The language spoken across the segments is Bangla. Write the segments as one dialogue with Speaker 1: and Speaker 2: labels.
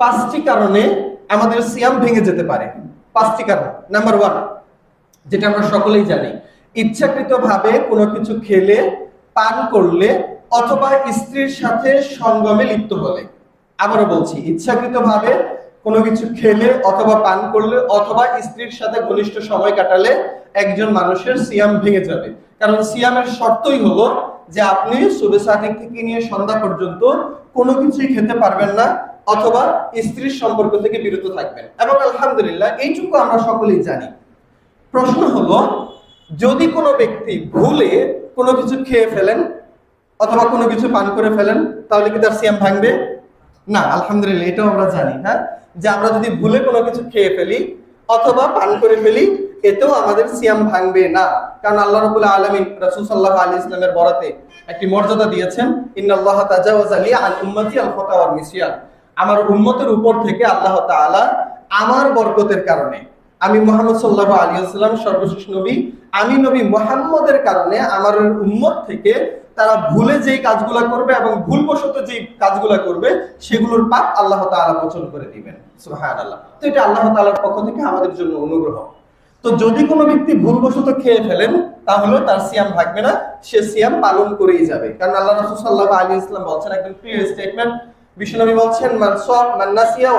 Speaker 1: পাঁচটি কারণে আমাদের সিয়াম ভেঙে যেতে পারে। পাঁচটি কারণ। নাম্বার ওয়ান যেটা আমরা সকলেই জানি, ইচ্ছাকৃতভাবে কোনো কিছু খেলে, পান করলে অথবা স্ত্রীর সাথে সঙ্গমে লিপ্ত হলে। আবারও বলছি, ইচ্ছাকৃতভাবে কোনো কিছু খেলে অথবা পান করলে অথবা স্ত্রীর সাথে ঘনিষ্ঠ সময় কাটালে একজন মানুষের সিয়াম ভেঙে যাবে। কারণ সিয়ামের শর্তই হলো যে আপনি সুবে থেকে নিয়ে সন্ধ্যা পর্যন্ত কোনো কিছুই খেতে পারবেন না অথবা স্ত্রীর সম্পর্ক থেকে বিরত থাকবেন। এবং আলহামদুলিল্লাহ, এইটুকু আমরা সকলেই জানি। প্রশ্ন হলো, যদি কোনো ব্যক্তি ভুলে কোনো কিছু খেয়ে ফেলেন অথবা কোনো কিছু পান করে ফেলেন, তাহলে কি তার সিয়াম ভাঙবে? না, আলহামদুলিল্লাহ, এটাও আমরা জানি হ্যাঁ? যে আমরা যদি ভুলে কোনো কিছু খেয়ে ফেলি অথবা পান করে ফেলি, এতেও আমাদের সিয়াম ভাঙবে না। কারণ আল্লাহ রবুল্লাহ আলমিন রাসূল সাল্লাল্লাহু আলাইহি ইসলামের বরাতে একটি মর্যাদা দিয়েছেন, ইন্নাল্লাহ তাজাওয়াজ আলী আল উম্মতি আল ওয়াল মিসিয়ান। আমার উম্মতের উপর থেকে আল্লাহ তাআলা আমার বরকতের কারণে, আমি মোহাম্মদ সাল্লাহ আলী আসসালাম সর্বশেষ নবী, আমি নবী মোহাম্মদের কারণে আমার উম্মত থেকে তারা ভুলে যেই কাজগুলা করবে এবং ভুলবশত যেই কাজগুলা করবে, সেগুলোর পাপ আল্লাহ তাআলা মোচন করে দিবেন। সুবহান আল্লাহ তো এটা আল্লাহ তাআলার পক্ষ থেকে আমাদের জন্য অনুগ্রহ। তো যদি কোনো ব্যক্তি ভুলবশত খেয়ে ফেলেন, তাহলে তার সিয়াম থাকবে না, সে সিয়াম পালন করেই যাবে। কারণ আল্লাহ রাসূল সাল্লাল্লাহু আলাইহি ইসলাম বলছেন একদম ক্লিয়ার স্টেটমেন্ট বিশ্বনবী বলছেন, মান সাম মান নাসিয়া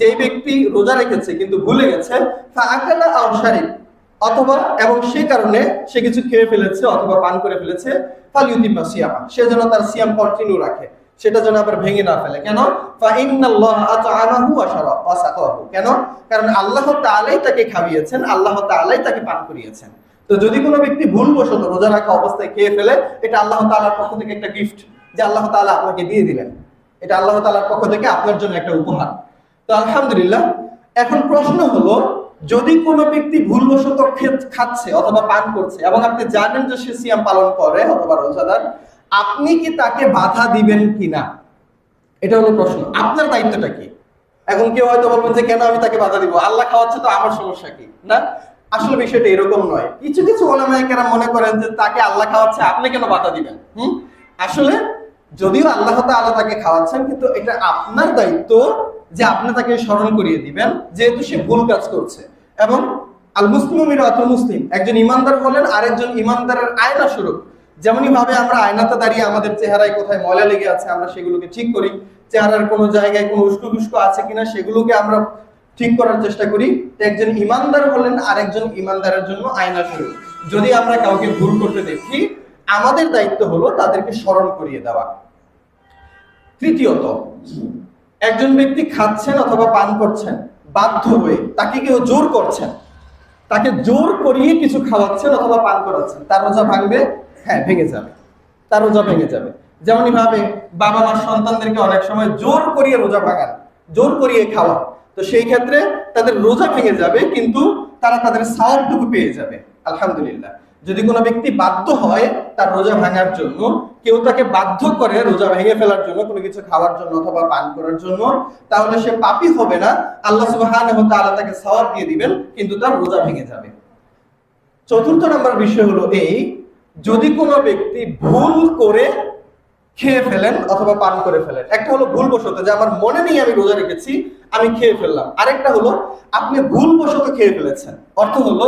Speaker 1: যেই ব্যক্তি রোজা রেখেছে কিন্তু ভুলে গেছে অথবা, এবং সেই কারণে সে কিছু খেয়ে ফেলেছে অথবা পান করে ফেলেছে সে যেন তার সিয়াম কন্টিনিউ রাখে, সেটা যেন আবার ভেঙে না ফেলে। কেন? কেন? কারণ আল্লাহ তাআলাই তাকে খাইয়েছেন, আল্লাহ তাআলাই তাকে পান করিয়েছেন। তো যদি কোনো ব্যক্তি ভুলবশত রোজা রাখা অবস্থায় খেয়ে ফেলে, এটা আল্লাহ তাআলার পক্ষ থেকে একটা গিফট যে আল্লাহ তাআলা আপনাকে দিয়ে দিলেন। এটা আল্লাহ তাআলার পক্ষ থেকে আপনার জন্য একটা উপহার। তো আলহামদুলিল্লাহ, এখন প্রশ্ন হলো, যদি কোনো ব্যক্তি ভুলবশত খে- খাচ্ছে অথবা পান করছে এবং আপনি জানেন যে সে সিয়াম পালন করে অথবা রোজাদার, আপনি কি তাকে বাধা দিবেন কিনা? এটা হলো প্রশ্ন। আপনার দায়িত্বটা কি? এখন কেউ হয়তো বলবেন যে, কেন আমি তাকে বাধা দিব? আল্লাহ খাওয়াচ্ছে তো, আমার সমস্যা কি? না, আসলে বিষয়টা এরকম নয়। কিছু কিছু ওলামায়িকেরা মনে করেন যে, তাকে আল্লাহ খাওয়াচ্ছে, আপনি কেন বাধা দিবেন? হুম? আসলে যদিও আল্লাহ তাআলা তাকে খাওয়াচ্ছেন, কিন্তু এটা আপনার দায়িত্ব যে আপনি তাকে স্মরণ করিয়ে দিবেন, যেহেতু সে ভুল কাজ করছে। এবং আল মুসলিম মুসলিম একজন ইমানদার হলেন আরেকজন ইমানদারের আয়না স্বরূপ। যেমনই ভাবে আমরা আয়নাতে দাঁড়িয়ে আমাদের চেহারায় কোথায় ময়লা লেগে আছে, আমরা সেগুলোকে ঠিক করি। চেহারার কোনো জায়গায় কোনো উস্কো খুস্কো আছে কিনা, সেগুলোকে আমরা ঠিক করার চেষ্টা করি। একজন ইমানদার হলেন আরেকজন ইমানদারের জন্য আয়না স্বরূপ। যদি আমরা কাউকে ভুল করতে দেখি আমাদের দায়িত্ব হলো তাদেরকে স্মরণ করিয়ে দেওয়া। তৃতীয়ত, একজন ব্যক্তি খাচ্ছেন অথবা পান করছেন, বাধ্য হয়ে তাকে কেউ জোর করছেন, তাকে জোর করিয়ে কিছু খাওয়াচ্ছেন অথবা পান করাচ্ছেন, তার রোজা ভাঙবে? হ্যাঁ ভেঙে যাবে। তার রোজা ভেঙে যাবে। যেমনই ভাবে বাবা মার সন্তানদেরকে অনেক সময় জোর করিয়ে রোজা ভাঙান, জোর করিয়ে খাওয়া তো সেই ক্ষেত্রে তাদের রোজা ভেঙে যাবে, কিন্তু তারা তাদের সাওয়াবটুকু পেয়ে যাবে। আলহামদুলিল্লাহ। যদি কোনো ব্যক্তি বাধ্য হয় তার রোজা ভাঙার জন্য, কেউ তাকে বাধ্য করে রোজা ভেঙে ফেলার জন্য, কোনো কিছু খাওয়ার জন্য অথবা পান করার জন্য, তাহলে সে পাপী হবে না। আল্লাহ তাআলা তাকে সওয়াব দিয়ে দিবেন, কিন্তু তার রোজা ভেঙে যাবে। চতুর্থ নম্বর বিষয় হলো এই, যদি কোনো ব্যক্তি ভুল করে খেয়ে ফেলেন অথবা পান করে ফেলেন, একটা হলো ভুলবশত, যে আমার মনে নেই আমি রোজা রেখেছি, আমি খেয়ে ফেললাম। আরেকটা হলো, আপনি ভুলবশত খেয়ে ফেলেছেন। অর্থ হলো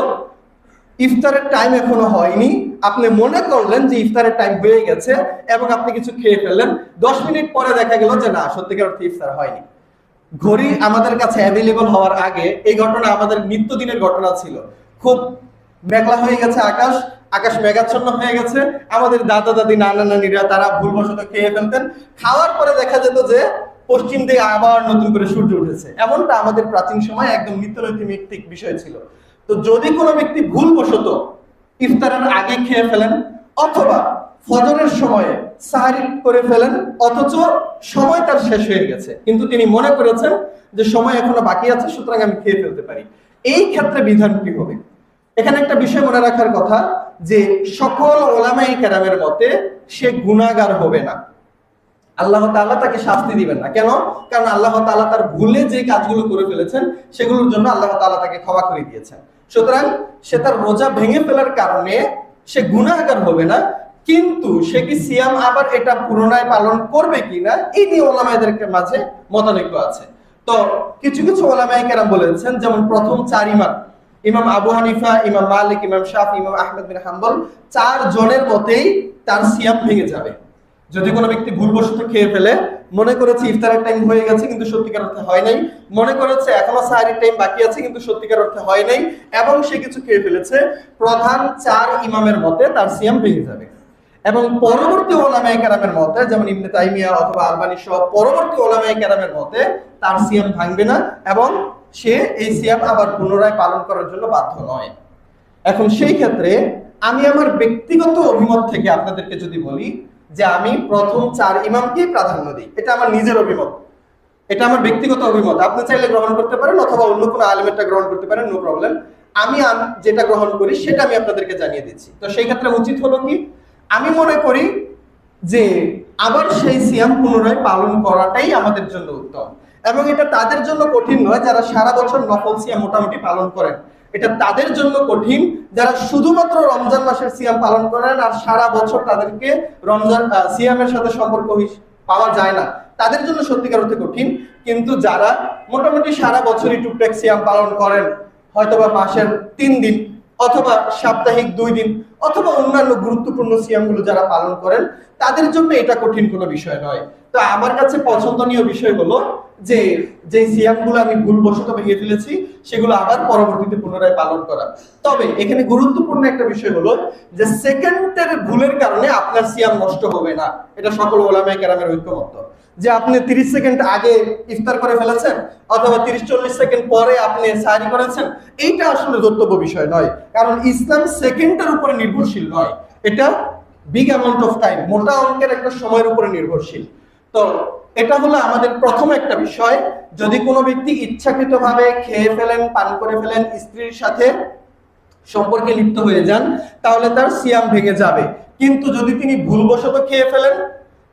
Speaker 1: ইফতারের টাইম এখনও হয়নি। আপনি মনে করলেন যে ইফতারের টাইম হয়ে গেছে এবং আপনি কিছু খেয়ে ফেললেন। দশ মিনিট পরে দেখা গেল যে না, সত্যিকার অর্থে ইফতার হয়নি। ঘড়ি আমাদের কাছে অ্যাভেলেবল হওয়ার আগে এই ঘটনা আমাদের নিত্যদিনের ঘটনা ছিল। খুব মেঘলা হয়ে গেছে আকাশ আকাশ মেঘাচ্ছন্ন হয়ে গেছে। আমাদের দাদা, দাদি, নানা, নানিরা তারা ভুলবশত খেয়ে ফেলতেন। খাওয়ার পরে দেখা যেত যে পশ্চিম দিকে আবার নতুন করে সূর্য উঠেছে। এমনটা আমাদের প্রাচীন সময় একদম নিত্যনৈতিক বিষয় ছিল। তো যদি কোনো ব্যক্তি ভুলবশত ইফতারের আগে খেয়ে ফেলেন, অথবা ফজরের সময়ে সাহারি করে ফেলেন, অথচ সময় তার শেষ হয়ে গেছে, কিন্তু তিনি মনে করেছেন যে সময় এখনও বাকি আছে, সুতরাং আমি খেয়ে ফেলতে পারি। এই ক্ষেত্রে বিধান কি হবে? এখানে একটা বিষয় মনে রাখার কথা যে সকল ওলামাই কেরামের মতে সে গুণাগার হবে না। আল্লাহ তাআলা তাকে শাস্তি দিবেন না। কেন? কারণ আল্লাহ তাআলা তার ভুলে যে কাজগুলো করে ফেলেছেন, সেগুলোর জন্য আল্লাহ তাআলা তাকে ক্ষমা করে দিয়েছেন। সুতরাং সে তার রোজা ভেঙে ফেলার কারণে সে গুণাগার হবে না, কিন্তু সে কি সিয়াম আবার এটা পুনরায় পালন করবে কিনা, এই নিয়ে ওলামাইদের মাঝে মতানৈক্য আছে। তো কিছু কিছু ওলামাই কেরাম বলেছেন, যেমন প্রথম চার ইমাম ইমাম আবু হানিফা, ইমাম মালিক, ইমাম শাফি, ইমাম আহমেদ বিন হাম্বল চার জনের মতেই তার সিয়াম ভেঙে যাবে। যদি কোনো ব্যক্তি ভুলবশত খেয়ে ফেলে মনে করেছে ইফতারের টাইম হয়ে গেছে, কিন্তু সত্যিকার অর্থে হয় নাই। মনে করেছে এখনও সাহারির টাইম বাকি আছে, কিন্তু সত্যিকার অর্থে হয় নাই। এবং সে কিছু খেয়ে ফেলেছে। প্রধান চার ইমামের মতে তার সিয়াম ভেঙে যাবে। এবং পরবর্তী ওলামায়ে কেরামের মতে, যেমন ইবনে তাইমিয়া অথবা আলবানি সহ পরবর্তী ওলামায়ে কেরামের মতে, তার সিয়াম ভাঙবে না এবং সে এই সিয়াম আবার পুনরায় পালন করার জন্য বাধ্য নয়। এখন সেই ক্ষেত্রে আমি আমার ব্যক্তিগত অভিমত থেকে আপনাদেরকে যদি বলি যে আমি প্রথম চার ইমামকেই প্রাধান্য দিই। এটা আমার নিজের অভিমত। এটা আমার ব্যক্তিগত অভিমত। আপনি চাইলে গ্রহণ করতে পারেন অথবা অন্য কোনো আলেমেরটা গ্রহণ করতে পারেন নো প্রবলেম আমি যেটা গ্রহণ করি সেটা আমি আপনাদেরকে জানিয়ে দিচ্ছি। তো সেই ক্ষেত্রে উচিত হলো কি? আমি মনে করি যে আবার সেই সিয়াম পুনরায় পালন করাটাই আমাদের জন্য উত্তম। এবং এটা তাদের জন্য কঠিন নয়, যারা সারা বছর নফল সিয়াম মোটামুটি পালন করেন। এটা তাদের জন্য কঠিন। যারা শুধুমাত্র রমজান মাসের সিয়াম পালন করেন আর সারা বছর তাদেরকে রমজান সিয়ামের সাথে সম্পর্ক পাওয়া যায় না, তাদের জন্য সত্যিকার অর্থে কঠিন। কিন্তু যারা মোটামুটি সারা বছরই টুকটাক সিয়াম পালন করেন, হয়তোবা মাসের তিন দিন অথবা সাপ্তাহিক দুই দিন অথবা অন্যান্য গুরুত্বপূর্ণ সিয়ামগুলো যারা পালন করেন, তাদের জন্য এটা কঠিন কোনো বিষয় নয়। তো আমার কাছে পছন্দনীয় বিষয় হলো যে যে সিয়ামগুলো আমি ভুলবশত ভেঙে ফেলেছি, সেগুলো আবার পরবর্তীতে পুনরায় পালন করা। তবে এখানে গুরুত্বপূর্ণ একটা বিষয় হলো যে সেকেন্ডের ভুলের কারণে আপনার সিয়াম নষ্ট হবে না। এটা সকল ওলামায়ে কেরামের ঐক্যমত্য। যে আপনি 30 সেকেন্ড আগে ইফতার করে ফেলেছেন, অথবা 30 চল্লিশ সেকেন্ড পরে আপনি সাহারি করেছেন, এইটা আসলে দর্তব্য বিষয় নয়। কারণ ইসলাম সেকেন্ডের উপরে নির্ভরশীল নয়। এটা বিগ অ্যামাউন্ট অফ টাইম মোটা অঙ্কের একটা সময়ের উপরে নির্ভরশীল। তো এটা হলো আমাদের প্রথম একটা বিষয়। যদি কোনো ব্যক্তি ইচ্ছাকৃতভাবে খেয়ে ফেলেন, পান করে ফেলেন, স্ত্রীর সাথে সম্পর্কে লিপ্ত হয়ে যান, তাহলে তার সিয়াম ভেঙে যাবে। কিন্তু যদি তিনি ভুলবশত খেয়ে ফেলেন,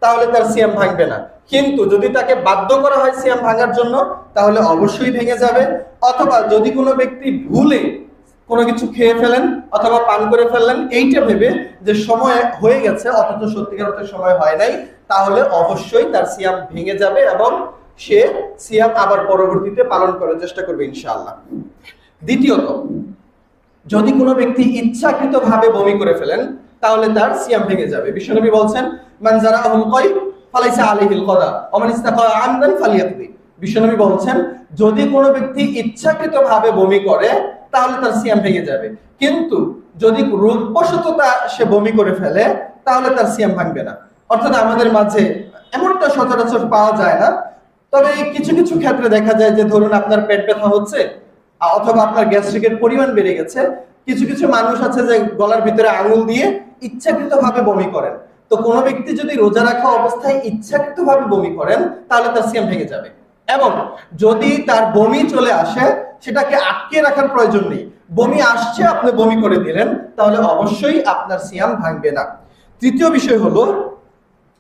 Speaker 1: তাহলে তার সিয়াম ভাঙবে না। কিন্তু যদি তাকে বাধ্য করা হয় সিয়াম ভাঙার জন্য, তাহলে অবশ্যই ভেঙে যাবে। অথবা যদি কোনো ব্যক্তি ভুলে কোনো কিছু খেয়ে ফেলেন অথবা পান করে ফেললেন এইটা ভেবে যে সময় হয়ে গেছে, অথচ সত্যিকার অর্থে সময় হয় নাই তাহলে অবশ্যই তার সিয়াম ভেঙে যাবে এবং সে সিয়াম আবার পরবর্তীতে পালন করার চেষ্টা করবে ইনশাআল্লাহ। দ্বিতীয়ত, যদি কোনো ব্যক্তি ইচ্ছাকৃতভাবে বমি করে ফেলেন, তাহলে তার সিয়াম ভেঙে যাবে। বিশ্বনবী বলছেন, মান জারাহুল কয় ফালাইসা আলাইহিল কদা ফালিয়াকদি। বিশ্বনবী বলছেন, যদি কোনো ব্যক্তি ইচ্ছাকৃতভাবে বমি করে, তাহলে তার সিয়াম ভেঙে যাবে। কিন্তু যদি রোগবশত সে বমি করে ফেলে, তাহলে তার সিয়াম ভাঙবে না। অর্থাৎ আমাদের মাঝে এমনটা সচরাচর পাওয়া যায় না। তবে কিছু কিছু ক্ষেত্রে দেখা যায় যে ধরুন আপনার পেট ব্যথা হচ্ছে অথবা আপনার গ্যাস্ট্রিকের পরিমাণ বেড়ে গেছে। কিছু কিছু মানুষ আছে যে গলার ভিতরে আঙুল দিয়ে ইচ্ছাকৃতভাবে বমি করেন। তো কোনো ব্যক্তি যদি রোজা রাখা অবস্থায় ইচ্ছাকৃতভাবে বমি করেন, তাহলে তার সিয়াম ভেঙে যাবে। এবং যদি তার বমি চলে আসে, সেটাকে আটকে রাখার প্রয়োজন নেই। বমি আসছে, আপনি বমি করে দিলেন, তাহলে অবশ্যই আপনার সিয়াম ভাঙবে না। তৃতীয় বিষয় হলো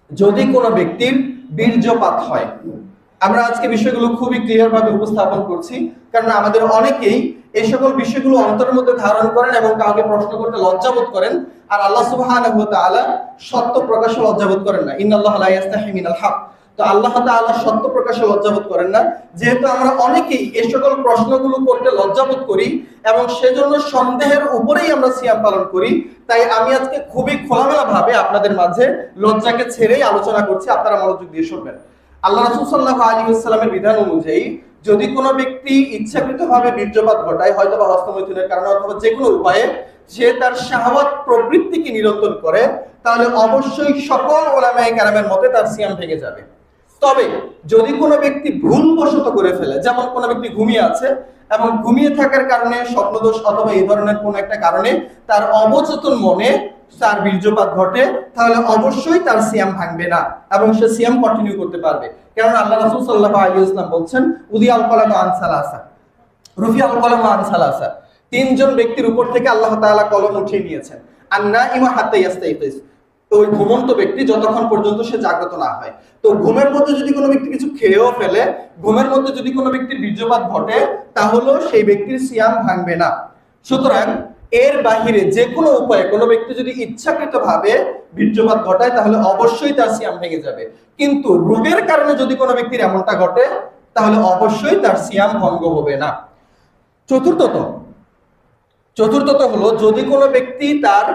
Speaker 1: যদি কোনো ব্যক্তির বীর্যপাত হয়। আমরা আজকে বিষয়গুলো খুবই ক্লিয়ার ভাবে উপস্থাপন করছি কারণ আমাদের অনেকেই এই সকল বিষয়গুলো অন্তরের মধ্যে ধারণ করেন এবং কাউকে প্রশ্ন করতে লজ্জাবোধ করেন, আর আল্লাহ সুবহানাহু সত্য প্রকাশে লজ্জাবোধ করেন না। ইন্নাল্লাহা লা ইয়াস্তাহি তো আল্লাহ তাআলা সত্য প্রকাশে লজ্জাবোধ করেন না। যেহেতু আমরা অনেকেই এই সকল প্রশ্নগুলো করতে লজ্জাবোধ করি এবং সেজন্য সন্দেহের উপরেই আমরা সিয়াম পালন করি, তাই আমি আজকে খুবই খোলামেলা ভাবে আপনাদের মাঝে লজ্জাকে ছেড়েই আলোচনা করছি। আপনারা মনোযোগ দিয়ে শুনবেন। আল্লাহ রাসূল সাল্লাল্লাহু আলাইহি ওয়াসাল্লামের বিধান অনুযায়ী যদি কোনো ব্যক্তি ইচ্ছাকৃতভাবে বীর্যপাত ঘটায় হয়তো বা হস্তমৈথুনের কারণে অথবা যে কোনো উপায়ে সে তার শাহওয়াত প্রবৃত্তিকে নিরন্তর করে, তাহলে অবশ্যই সকল ওলামায়ে কেরামের মতে তার সিয়াম ভেঙে যাবে। তবে যদি কোনো ব্যক্তি ভুলবশত করে ফেলে, যেমন কোনো ব্যক্তি ঘুমিয়ে আছে এবং ঘুমিয়ে থাকার কারণে স্বপ্নদোষ অথবা এই ধরনের কোনো একটা কারণে তার অবচেতন মনে তার বীর্যপাত ঘটে, তাহলে অবশ্যই তার সিয়াম ভাঙবে না এবং সে সিয়াম কন্টিনিউ করতে পারবে। কারণ আল্লাহ রাসূল সাল্লাল্লাহু আলাইহি ওয়াসাল্লাম বলছেন, উদি আল কলাম আন সালাসা। রুফি আল কলম আন সালাসা। তিনজন ব্যক্তির উপর থেকে আল্লাহ তাআলা কলম উঠিয়ে নিয়েছেন। আর না ইমা হাত্তা ইয়াস্তাইফিস। তো ওই ঘুমন্ত ব্যক্তি যতক্ষণ পর্যন্ত সে জাগ্রত না হয়। তো ঘুমের মধ্যে যদি কোনো ব্যক্তি কিছু খেয়েও ফেলে, ঘুমের মধ্যে যদি কোনো ব্যক্তির বীর্যপাত ঘটে, তাহলেও সেই ব্যক্তির সিয়াম ভাঙবে না। সুতরাং এর বাহিরে যে কোনো উপায়ে কোনো ব্যক্তি যদি ইচ্ছাকৃতভাবে বীর্যপাত ঘটায়, তাহলে অবশ্যই তার সিয়াম ভেঙে যাবে। কিন্তু রোগের কারণে যদি কোনো ব্যক্তির এমনটা ঘটে, তাহলে অবশ্যই তার সিয়াম ভঙ্গ হবে না। চতুর্থত চতুর্থত হলো যদি কোনো ব্যক্তি তার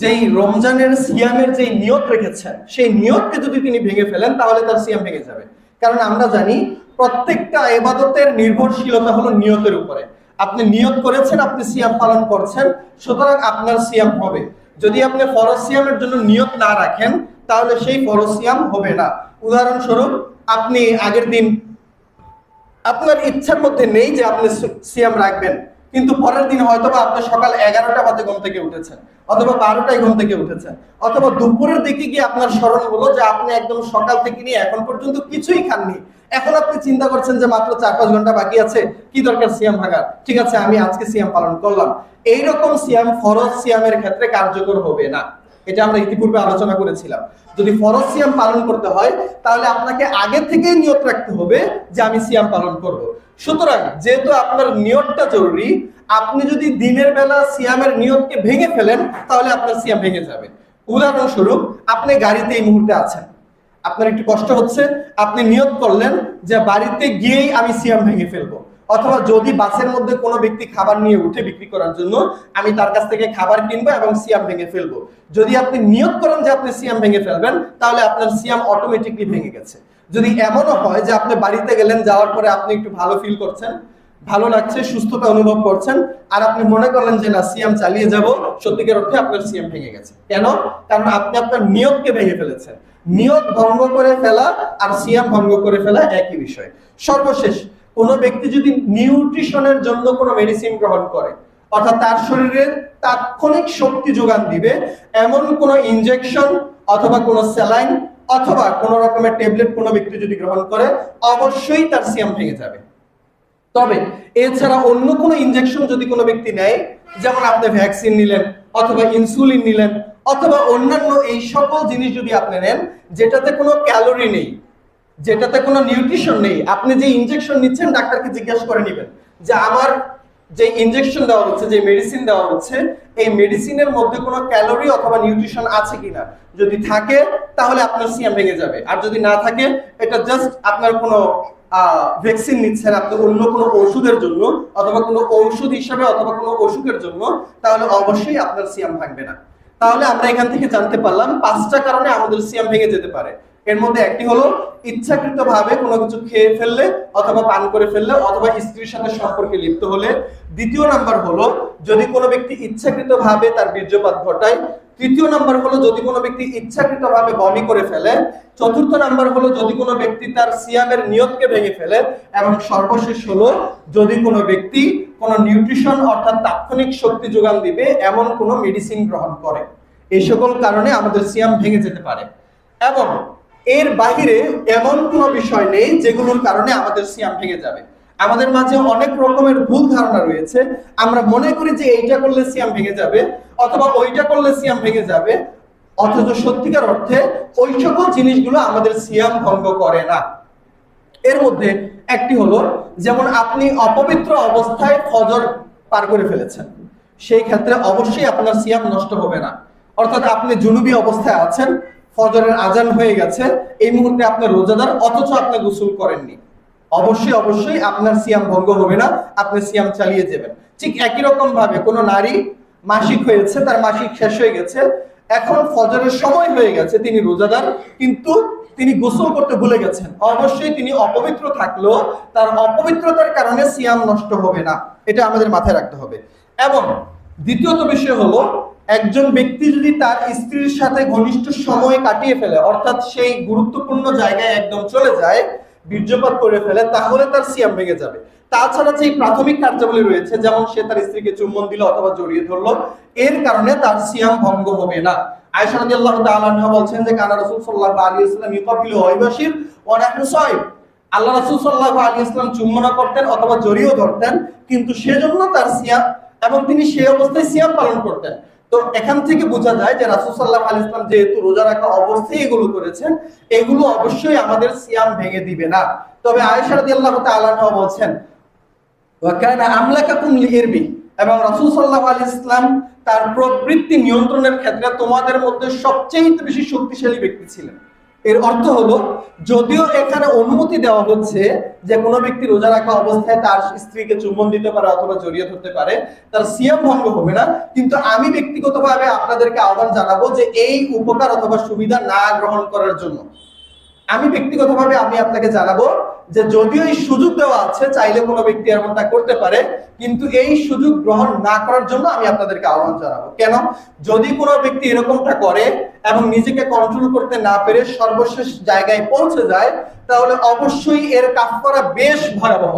Speaker 1: যেই রমজানের সিয়ামের যেই নিয়ত রেখেছেন, সেই নিয়তকে যদি তিনি ভেঙে ফেলেন, তাহলে তার সিয়াম ভেঙে যাবে। কারণ আমরা জানি, প্রত্যেকটা এবাদতের নির্ভরশীলতা হলো নিয়তের উপরে। আপনি নিয়ত করেছেন, আপনি সিয়াম পালন করছেন, সুতরাং আপনার সিয়াম হবে। যদি আপনি ফরজ সিয়ামের জন্য নিয়ত না রাখেন, তাহলে সেই ফরজ সিয়াম হবে না। উদাহরণস্বরূপ, আপনি আগের দিন আপনার ইচ্ছার মধ্যে নেই যে আপনি সিয়াম রাখবেন। কিন্তু পরের দিন হয়তো বা আপনি সকাল এগারোটা বাজে ঘুম থেকে উঠেছেন, অথবা বারোটায় ঘুম থেকে উঠেছেন, অথবা দুপুরের দিকে গিয়ে আপনার স্মরণ হলো যে আপনি একদম সকাল থেকে নিয়ে এখন পর্যন্ত কিছুই খাননি। এখন আপনি চিন্তা করছেন যে মাত্র চার পাঁচ ঘণ্টা বাকি আছে, কি দরকার সিয়াম ভাঙার? ঠিক আছে, আমি আজকে সিয়াম পালন করলাম। এইরকম সিয়াম ফরজ সিয়ামের ক্ষেত্রে কার্যকর হবে না। এটা আমরা ইতিপূর্বে আলোচনা করেছিলাম। যদি ফরজ সিয়াম পালন করতে হয়, তাহলে আপনাকে আগে থেকেই নিয়ত রাখতে হবে যে আমি সিয়াম পালন করব। সুতরাং যেহেতু আপনার নিয়তটা জরুরি, আপনি যদি দিনের বেলা সিয়ামের নিয়তকে ভেঙে ফেলেন, তাহলে আপনার সিয়াম ভেঙে যাবে। উদাহরণস্বরূপ, আপনি গাড়িতে এই মুহূর্তে আছেন। আপনার একটু কষ্ট হচ্ছে, আপনি নিয়ত করলেন যে বাড়িতে গিয়েই আমি সিয়াম ভেঙে ফেলব। অথবা যদি বাসের মধ্যে কোনো ব্যক্তি খাবার নিয়ে উঠে বিক্রি করার জন্য, আমি তার কাছ থেকে খাবার কিনবো এবং সিয়াম ভেঙে ফেলব। যদি আপনি নিয়োগ করেন যে আপনি সিয়াম ভেঙে ফেলবেন, তাহলে আপনার সিয়াম অটোমেটিকলি ভেঙে গেছে। যদি এমনও হয় যে আপনি বাড়িতে গেলেন, যাওয়ার পরে আপনি একটু ভালো ফিল করছেন, ভালো লাগছে, সুস্থতা অনুভব করছেন, আর আপনি মনে করলেন যে, না, সিয়াম চালিয়ে যাব, সত্যিকার অর্থে আপনার সিয়াম ভেঙে গেছে। কেন? কারণ আপনি আপনার নিয়তকে ভেঙে ফেলেছেন। নিয়ত ভঙ্গ করে ফেলা আর সিয়াম ভঙ্গ করে ফেলা একই বিষয়। সর্বশেষ কোন ব্যক্তি যদি নিউট্রিশনের জন্য কোনো মেডিসিন গ্রহণ করে, অর্থাৎ তার শরীরে তাৎক্ষণিক শক্তি যোগান দিবে, এমন কোন ইনজেকশন অথবা কোন স্যালাইন অথবা কোন রকমের ট্যাবলেট কোনো ব্যক্তি যদি গ্রহণ করে, অবশ্যই তার সিয়াম ভেঙে যাবে। তবে এছাড়া অন্য কোনো ইনজেকশন যদি কোনো ব্যক্তি নেয়, যেমন আপনি ভ্যাকসিন নিলেন অথবা ইনসুলিন নিলেন, অথবা অন্যান্য এই সকল জিনিস যদি আপনি নেন, যেটাতে কোনো ক্যালোরি নেই যেটাতে কোনো নিউট্রিশন নেই। আপনি যে ইনজেকশন নিচ্ছেন, ডাক্তারকে জিজ্ঞাসা করে নেবেন যে আমার যে ইনজেকশন দেওয়া হচ্ছে, যে মেডিসিন দেওয়া হচ্ছে, এই মেডিসিনের মধ্যে কোনো ক্যালোরি অথবা নিউট্রিশন আছে কিনা? যদি থাকে, তাহলে আপনার সিয়াম ভেঙে যাবে। আর যদি না থাকে, এটা জাস্ট আপনার কোনো ভ্যাকসিন নিচ্ছেন আপনি অন্য কোনো ওষুধের জন্য, অথবা কোনো ঔষধ হিসাবে অথবা কোনো অসুখের জন্য, তাহলে অবশ্যই আপনার সিয়াম ভাঙবে না। তাহলে আমরা এখান থেকে জানতে পারলাম, পাঁচটা কারণে আমাদের সিয়াম ভেঙে যেতে পারে। এর মধ্যে একটি হলো ইচ্ছাকৃত ভাবে কোনো কিছু খেয়ে ফেললে অথবা পান করে ফেললে অথবা স্ত্রীর সাথে সম্পর্কে লিপ্ত হলে। দ্বিতীয় নাম্বার হলো যদি কোনো ব্যক্তি ইচ্ছাকৃত ভাবে তার বীর্যপাত ঘটায়। তৃতীয় নাম্বার হলো যদি কোনো ব্যক্তি ইচ্ছাকৃত ভাবে বমি করে ফেলে। চতুর্থ নাম্বার হলো যদি কোনো ব্যক্তি তার সিয়ামের নিয়তকে ভেঙে ফেলে। এবং সর্বশেষ হলো যদি কোনো ব্যক্তি কোনো নিউট্রিশন অর্থাৎ তাৎক্ষণিক শক্তি যোগান দিবে, এমন কোনো মেডিসিন গ্রহণ করে। এই সকল কারণে আমাদের সিয়াম ভেঙে যেতে পারে। এবং এর বাহিরে এমন কোনো বিষয় নেই যেগুলোর কারণে আমাদের সিয়াম ভেঙে যাবে। আমাদের মাঝে অনেক রকমের ভুল ধারণা রয়েছে। আমরা মনে করি যে এইটা করলে সিয়াম ভেঙে যাবে অথবা ওইটা করলে সিয়াম ভেঙে যাবে। অথচ সত্যিকার অর্থে ওই সকল জিনিসগুলো আমাদের সিয়াম ভঙ্গ করে না। এর মধ্যে একটি হলো, যেমন আপনি অপবিত্র অবস্থায় ফজর পার করে ফেলেছেন, সেই ক্ষেত্রে অবশ্যই আপনার সিয়াম নষ্ট হবে না। অর্থাৎ আপনি জুনুবি অবস্থায় আছেন ফজরের আজান হয়ে গেছে, এই মুহূর্তে আপনার রোজাদার, অথচ আপনি গোসল করেননি। অবশ্যই অবশ্যই আপনার সিয়াম ভঙ্গ হবে না, আপনি সিয়াম চালিয়ে যাবেন। ঠিক একই রকম ভাবে কোনো নারী মাসিক হয়েছে, তার মাসিক শেষ হয়ে গেছে, এখন ফজরের সময় হয়ে গেছে, তিনি রোজাদার, কিন্তু তিনি গোসল করতে ভুলে গেছেন। অবশ্যই তিনি অপবিত্র থাকলেও তার অপবিত্রতার কারণে সিয়াম নষ্ট হবে না, এটা আমাদের মাথায় রাখতে হবে। এবং দ্বিতীয়ত বিষয় হলো একজন ব্যক্তি যদি তার স্ত্রীর সাথে ঘনিষ্ঠ সময় কাটিয়ে ফেলে, অর্থাৎ সেই গুরুত্বপূর্ণ জায়গায় একদম চলে যায়, বীর্যপাত করে ফেলে, তাহলে তার সিয়াম ভেঙে যাবে। তাছাড়া যে প্রাথমিক কার্যাবলী রয়েছে, যেমন সে তার স্ত্রীকে চুম্বন দিল অথবা জড়িয়ে ধরলো, এর কারণে তার সিয়াম ভঙ্গ হবে না। আল্লাহ চুম্বন করতেন অথবা জড়িয়েও ধরতেন, কিন্তু সেজন্য তার সিয়াম, এবং তিনি সেই অবস্থায় সিয়াম পালন করতেন। তো এখান থেকে বোঝা যায় যে রাসুল সাল্লাহ আল ইসলাম যেহেতু রোজা রাখা অবস্থায় এগুলো করেছেন, এগুলো অবশ্যই আমাদের সিয়াম ভেঙে দিবে না। তবে আয়েশা আল্লাহ আল্লাহ বলছেন আমলা আমলাকাকুম লিইরবি এবং রাসুল সাল্লাহ আল ইসলাম তার প্রবৃত্তি নিয়ন্ত্রণের ক্ষেত্রে তোমাদের মধ্যে সবচেয়ে বেশি শক্তিশালী ব্যক্তি ছিলেন। এর অর্থ হলো, যদিও এখানে অনুমতি দেওয়া হচ্ছে যে কোনো ব্যক্তি রোজা রাখা অবস্থায় তার স্ত্রীকে চুম্বন দিতে পারে অথবা জড়িয়ে ধরতে পারে, তার সিয়াম ভঙ্গ হবে না। কিন্তু আমি ব্যক্তিগতভাবে আপনাদেরকে আহ্বান জানাব যে এই উপকার অথবা সুবিধা না গ্রহণ করার জন্য। আমি ব্যক্তিগতভাবে আমি আপনাকে জানাব যে যদিও এই সুযোগ দেওয়া আছে, চাইলে কোনো ব্যক্তি এমনটা করতে পারে, কিন্তু এই সুযোগ গ্রহণ না করার জন্য আমি আপনাদেরকে আহ্বান জানাব। কেন? যদি কোনো ব্যক্তি এরকমটা করে এবং নিজেকে কন্ট্রোল করতে না পেরে সর্বশেষ জায়গায় পৌঁছে যায়, তাহলে অবশ্যই এর কাফারা বেশ ভয়াবহ।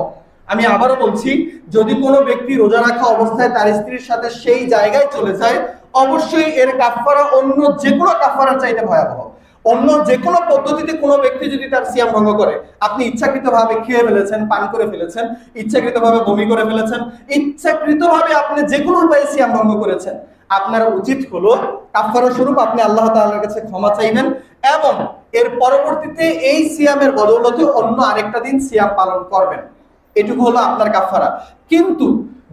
Speaker 1: আমি আবারও বলছি, যদি কোনো ব্যক্তি রোজা রাখা অবস্থায় তার স্ত্রীর সাথে সেই জায়গায় চলে যায়, অবশ্যই এর কাফারা অন্য যে কোনো কাফারার চাইতে ভয়াবহ। অন্য যে কোনো পদ্ধতিতে কোনো ব্যক্তি যদি তার সিয়াম ভঙ্গ করে, আপনি ইচ্ছাকৃতভাবে খেয়ে ফেলেছেন, পান করে ফেলেছেন, ইচ্ছাকৃতভাবে বমি করে ফেলেছেন, ইচ্ছাকৃতভাবে আপনি যে কোনো উপায়ে সিয়াম ভঙ্গ করেছেন আপনার উচিত হলো কাফারা স্বরূপ, আপনি আল্লাহ তাআলার কাছে ক্ষমা চাইবেন এবং এর পরবর্তীতে এই সিয়ামের বদৌলতে অন্য আরেকটা দিন সিয়াম পালন করবেন। এটুকু হলো আপনার কাফারা কিন্তু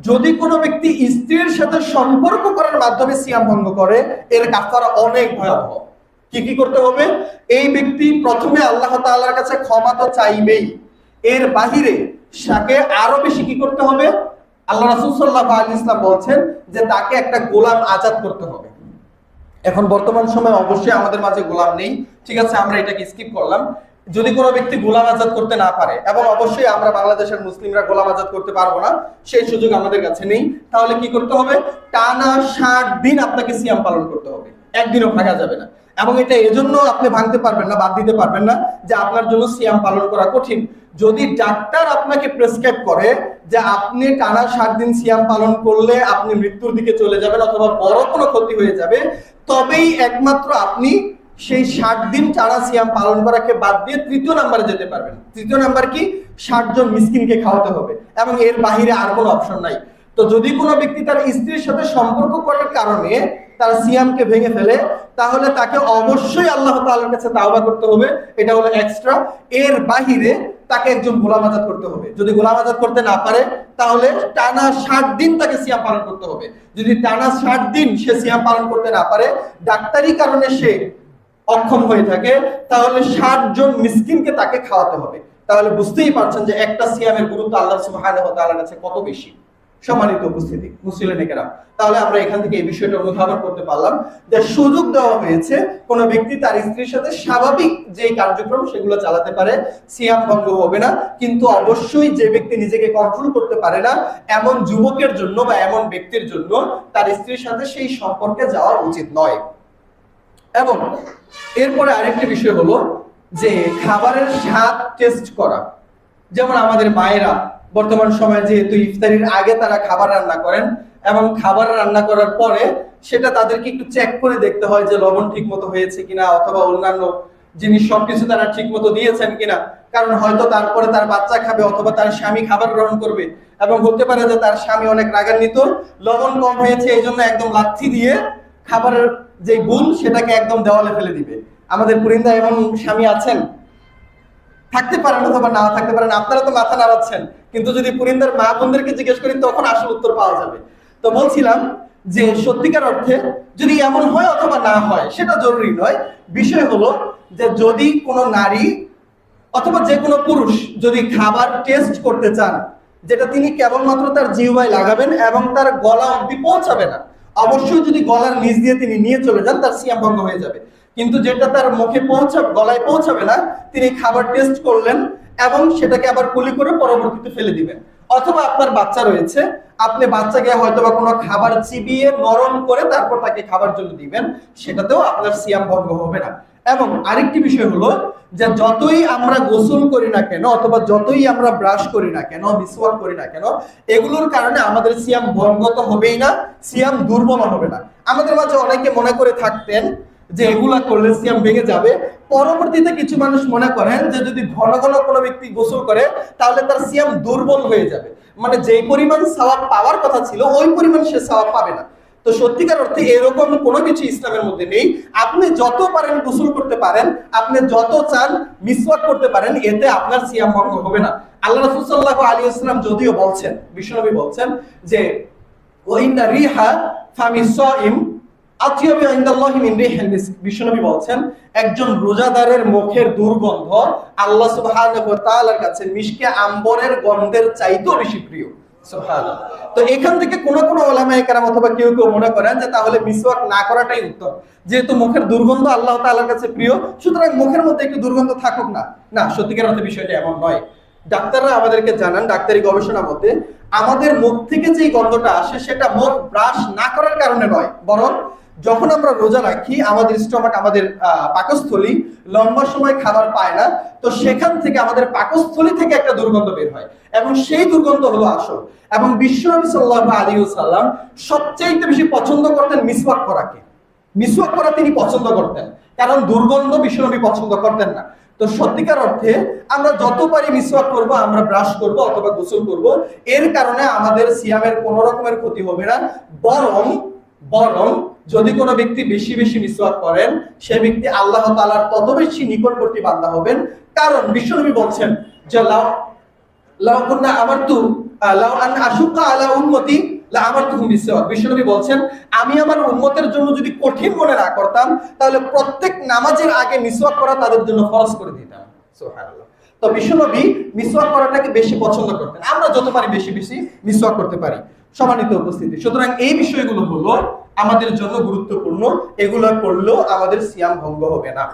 Speaker 1: যদি কোনো ব্যক্তি স্ত্রীর সাথে সম্পর্ক করার মাধ্যমে সিয়াম ভঙ্গ করে, এর কাফারা অনেক ভয়াবহ। কি কি করতে হবে? এই ব্যক্তি প্রথমে আল্লাহ তাআলার কাছে ক্ষমা তো চাইবেই। এর বাহিরে সাকে আরও বেশি কি করতে হবে? আল্লাহ রাসূল সাল্লাল্লাহু আলাইহি ইসলাম বলছেন যে তাকে একটা গোলাম আজাদ করতে হবে। এখন বর্তমান সময় অবশ্যই আমাদের মাঝে গোলাম নেই। ঠিক আছে, আমরা এটাকে স্কিপ করলাম। যদি কোনো ব্যক্তি গোলাম আজাদ করতে না পারে, এবং অবশ্যই আমরা বাংলাদেশের মুসলিমরা গোলাম আজাদ করতে পারব না, সেই সুযোগ আমাদের কাছে নেই। তাহলে কি করতে হবে? টানা ষাট দিন আপনাকে সিয়াম পালন করতে হবে। একদিনও ভাঙা যাবে না। এবং এটা এজন্য আপনি ভাঙতে পারবেন না, বাদ দিতে পারবেন না যে আপনার জন্য সিয়াম পালন করা কঠিন। যদি ডাক্তার আপনাকে প্রেসক্রাইব করে যে আপনি টানা ষাট দিন সিয়াম পালন করলে আপনি মৃত্যুর দিকে চলে যাবেন অথবা বড় কোনো ক্ষতি হয়ে যাবে, তবেই একমাত্র আপনি সেই ষাট দিন টানা সিয়াম পালন করাকে বাদ দিয়ে তৃতীয় নাম্বারে যেতে পারবেন। তৃতীয় নাম্বার কি? ষাট জন মিসকিনকে খাওয়াতে হবে এবং এর বাহিরে আর কোনো অপশন নাই। তো যদি কোনো ব্যক্তি তার স্ত্রীর সাথে সম্পর্ক করার কারণে তার সিয়ামকে ভেঙে ফেলে, তাহলে তাকে অবশ্যই আল্লাহ তাআলার কাছে তাওবা করতে হবে। এটা হলো এক্সট্রা এর বাহিরে তাকে একজন গোলাম আজাদ করতে হবে। যদি গোলাম আজাদ করতে না পারে, তাহলে টানা ষাট দিন তাকে সিয়াম পালন করতে হবে। যদি টানা ষাট দিন সে সিয়াম পালন করতে না পারে, ডাক্তারি কারণে সে অক্ষম হয়ে থাকে, তাহলে ষাট জন মিসকিনকে তাকে খাওয়াতে হবে। তাহলে বুঝতেই পারছেন যে একটা সিয়ামের গুরুত্ব আল্লাহ সুবহানাহু ওয়া তাআলার কাছে কত বেশি। সম্মানিত উপস্থিতি, মুসলিম মুসলিমেরা তাহলে আমরা এখান থেকে এই বিষয়টা অনুধাবন করতে পারলাম যে সুযোগ দেওয়া হয়েছে কোন ব্যক্তি তার স্ত্রীর সাথে স্বাভাবিক যে কার্যক্রম সেগুলো চালাতে পারে, সিয়াম ভঙ্গ হবে না। কিন্তু অবশ্যই যে ব্যক্তি নিজেকে কন্ট্রোল করতে পারে না, এমন যুবকের জন্য বা এমন ব্যক্তির জন্য তার স্ত্রীর সাথে সেই সম্পর্কে যাওয়া উচিত নয়। এবং এরপরে আরেকটি বিষয় হলো যে খাবারের স্বাদ টেস্ট করা। যেমন আমাদের মায়েরা বর্তমান সময়ে যেহেতু ইফতারির আগে তারা খাবার রান্না করেন এবং খাবার রান্না করার পরে সেটা তাদেরকে একটু চেক করে দেখতে হয় যে লবণ ঠিক মতো হয়েছে কিনা অথবা অন্যান্য জিনিস সবকিছু তারা ঠিক মতো দিয়েছেন কিনা। কারণ হয়তো তারপরে তার বাচ্চা খাবে অথবা তার স্বামী খাবার গ্রহণ করবে। এবং হতে পারে যে তার স্বামী অনেক রাগান্বিত, লবণ কম হয়েছে এই জন্য একদম লাথি দিয়ে খাবারের যে গুণ সেটাকে একদম দেওয়ালে ফেলে দিবে। আমাদের পুরিন্দা এমন স্বামী আছেন? থাকতে পারেন অথবা না থাকতে পারেন, আপনারা তো মাথা নাড়াচ্ছেন। কিন্তু যদি পুরিন্দার মা বোনদেরকে জিজ্ঞেস করি, তখন আসল উত্তর পাওয়া যাবে। তো বলছিলাম যে সত্যিকার অর্থে যদি এমন হয় অথবা না হয়, সেটা জরুরি নয়। বিষয় হলো যে যদি কোনো নারী অথবা যে কোনো পুরুষ যদি খাবার টেস্ট করতে চান, যেটা তিনি কেবলমাত্র তার জিহ্বায় লাগাবেন এবং তার গলা অব্দি পৌঁছাবে না, অবশ্যই যদি গলার নিচ দিয়ে তিনি নিয়ে চলে যান, তার সিয়াম ভঙ্গ হয়ে যাবে। কিন্তু যেটা তার মুখে পৌঁছাবে গলায় পৌঁছাবে না, তিনি খাবার টেস্ট করলেন এবং সেটাকে আবার কুলি করে পরবর্তীতে ফেলে দিবেন। অথবা আপনার বাচ্চা রয়েছে, আপনি বাচ্চাকে হয়তো বা কোনো খাবার চিবিয়ে নরম করে তারপর তাকে খাবার জন্য দিবেন, সেটাতেও আপনার সিয়াম ভঙ্গ হবে না। এবং আরেকটি বিষয় হলো যে যতই আমরা গোসল করি না কেন, অথবা যতই আমরা ব্রাশ করি না কেন, মিসওয়াক করি না কেন, এগুলোর কারণে আমাদের সিয়াম ভঙ্গ তো হবেই না, সিয়াম দুর্বল হবে না। আমাদের মাঝে অনেকে মনে করে থাকতেন যে এগুলা করলে সিয়াম ভেঙে যাবে পরবর্তীতে কিছু মানুষ মনে করেন যে যদি ঘন ঘন কোনো ব্যক্তি গোসল করে, তাহলে তার সিয়াম দুর্বল হয়ে যাবে। মানে যে পরিমাণ সওয়াব পাওয়ার কথা ছিল, ওই পরিমাণ সে সওয়াব পাবে না। তো সত্যিকার অর্থে এরকম কোনো কিছু ইসলামের মধ্যে নেই। আপনি যত পারেন গোসল করতে পারেন, আপনি যত চান মিসওয়াক করতে পারেন, এতে আপনার সিয়াম ভঙ্গ হবে না। আল্লাহ রাসূল সাল্লাল্লাহু আলাইহি ওয়াসাল্লাম যদিও বলছেন, বিশ্বনবী বলছেন যে, ওয়াইন্না রিহা ফামি আতিয়াবি মিন রিহিল বিশ্বনবী একজন রোজাদারের মুখের দুর্গন্ধ আল্লাহ সুবহানাহু ওয়া তাআলার কাছে মিশকে আম্বরের গন্ধের চাইতেও বেশি প্রিয়। তো এখান থেকে কোন কোন অথবা কেউ কেউ মনে করেন যে তাহলে মিসওয়াক না করাটাই উত্তম। যেহেতু মুখের দুর্গন্ধ আল্লাহ তাআলার কাছে প্রিয়, সুতরাং মুখের মধ্যে একটু দুর্গন্ধ থাকুক না। না, সত্যিকার অর্থে বিষয়টা এমন নয়। ডাক্তাররা আমাদেরকে জানান, ডাক্তারি গবেষণা মতে আমাদের মুখ থেকে যে গন্ধটা আসে সেটা মুখ ব্রাশ না করার কারণে নয়, বরং যখন আমরা রোজা রাখি, আমাদের স্টমাক আমাদের পাকস্থলী লম্বা সময় খাবার পায় না, তো সেখান থেকে আমাদের পাকস্থলী থেকে একটা দুর্গন্ধ বের হয়। এবং সেই দুর্গন্ধ হলো আসল এবং বিশ্বনবী সাল্লাল্লাহু আলাইহি ওয়াসাল্লাম সবচেয়ে বেশি পছন্দ করতেন মিসওয়াক করাকে। মিসওয়াক করা তিনি পছন্দ করতেন, কারণ দুর্গন্ধ বিশ্বনবী পছন্দ করতেন না। তো সত্যিকার অর্থে আমরা যত পারি মিসওয়াক করব, আমরা ব্রাশ করব অথবা গোসল করব, এর কারণে আমাদের সিয়ামের কোনো রকমের ক্ষতি হবে না, বরং বরং যদি কোনো ব্যক্তি বেশি বেশি মিসওয়াক করেন সে ব্যক্তি আল্লাহ তাআলার তত বেশি নিকটবর্তী বান্দা হবেন। কারণ বিশ্বনবী বলছেন যে লাউ লাউ কুন্না আমারতু আহ, লাউ আন আশুকা আলা উম্মতি লা আমারতুহুম বিসওয়াক। বিশ্বনবী বলছেন আমি আমার উম্মতের জন্য যদি কঠিন মনে না করতাম তাহলে প্রত্যেক নামাজের আগে মিসওয়াক করা তাদের জন্য ফরজ করে দিতাম। তো বিশ্বনবী মিসওয়াক করাটাকে বেশি পছন্দ করতেন। আমরা যত পারি বেশি বেশি মিসওয়াক করতে পারি। সম্মানিত উপস্থিতি। সুতরাং এই বিষয়গুলো হলো আমাদের জন্য গুরুত্বপূর্ণ। এগুলো করলেও আমাদের সিয়াম ভঙ্গ হবে না।